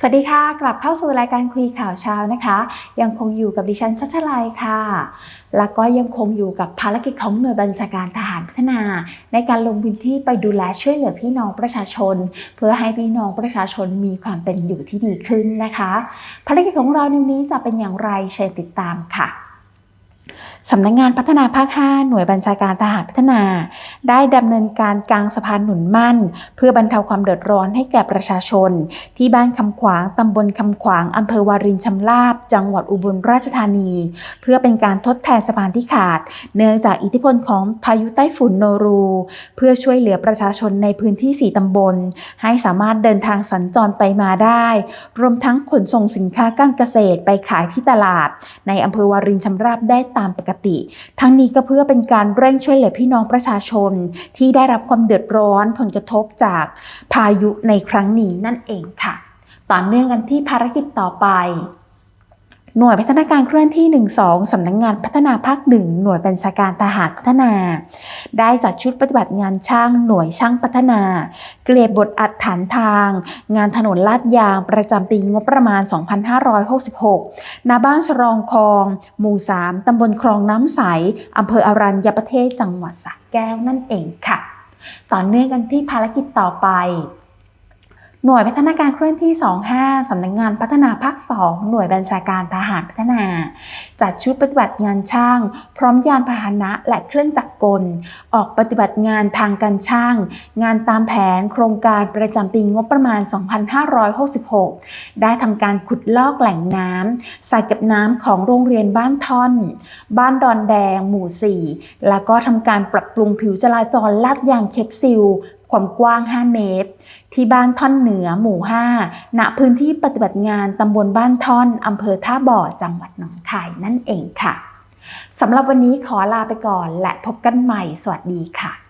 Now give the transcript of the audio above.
สวัสดีค่ะ กลับเข้าสู่รายการคุยข่าวเช้านะคะ ยังคงอยู่กับดิฉันชัชลัยค่ะ แล้วก็ยังคงอยู่กับภารกิจของหน่วยบัญชาการทหารพัฒนา ในการลงพื้นที่ไปดูแลช่วยเหลือพี่น้องประชาชน เพื่อให้พี่น้องประชาชนมีความเป็นอยู่ที่ดีขึ้นนะคะ ภารกิจของเราในวันนี้จะเป็นอย่างไรเชิญติดตามค่ะ สำนักงงานพัฒนาภาค 5 หน่วยบัญชาการทหารพัฒนา ได้ดำเนินการกางสะพานหนุนมั่น เพื่อบรรเทาความเดือดร้อนให้แก่ประชาชน ที่บ้านคำขวางตำบลคำขวางอำเภอวารินชำราบ จังหวัดอุบลราชธานี เพื่อเป็นการทดแทนสะพานที่ขาด เนื่องจากอิทธิพลของพายุไต้ฝุ่นโนรู เพื่อช่วยเหลือประชาชนในพื้นที่ 4 ตำบล ให้สามารถเดินทางสัญจรไปมาได้ รวมทั้งขนส่งสินค้าการเกษตรไปขายที่ตลาด ในอำเภอวารินชำราบได้ตามปกติ ทั้งนี้ก็เพื่อเป็นการเร่งช่วยเหลือพี่น้องประชาชน ที่ได้รับความเดือดร้อนผลกระทบจากพายุในครั้งนี้นั่นเองค่ะ ต่อเนื่องกันที่ภารกิจต่อไป หน่วยพัฒนาการเคลื่อนที่ 12 สำนักงงานพัฒนาภาคหนึ่งหน่วยบัญชาการทหารพัฒนา ได้จัดชุดปฏิบัติงานช่าง หน่วยช่างพัฒนา เกลียบบทอัดฐานทาง งานถนนลาดยางประจำปีงบประมาณ 2566 ณ บ้านชรองคลอง หมู่ 3 ตำบลคลองน้ำใส อำเภออรัญญประเทศ จังหวัดสระแก้วนั่นเองค่ะ ต่อเนื่องกันที่ภารกิจต่อไป หน่วยพัฒนาการเคลื่อนที่ 25 สำนักงงานพัฒนาภาค 2 หน่วยบัญชาการทหารพัฒนา จัดชุดปฏิบัติงานช่าง พร้อมยานพาหนะและเครื่องจักรกล ออกปฏิบัติงานทางการช่าง งานตามแผนโครงการประจำปีงบประมาณ 2566 ได้ทำการขุดลอกแหล่งน้ำใส่เก็บน้ำของโรงเรียนบ้านท่อน บ้านดอนแดง หมู่ 4 แล้วก็ทำการปรับปรุงผิวจราจรลาดยางเคปซิล ความกว้าง 5 เมตร ที่บ้านท่อนเหนือหมู่ 5 ณ พื้นที่ปฏิบัติงานตำบลบ้านท่อนอำเภอท่าบ่อจังหวัดหนองคายนั่นเองค่ะสำหรับวันนี้ขอลาไปก่อนและพบกันใหม่ สวัสดีค่ะ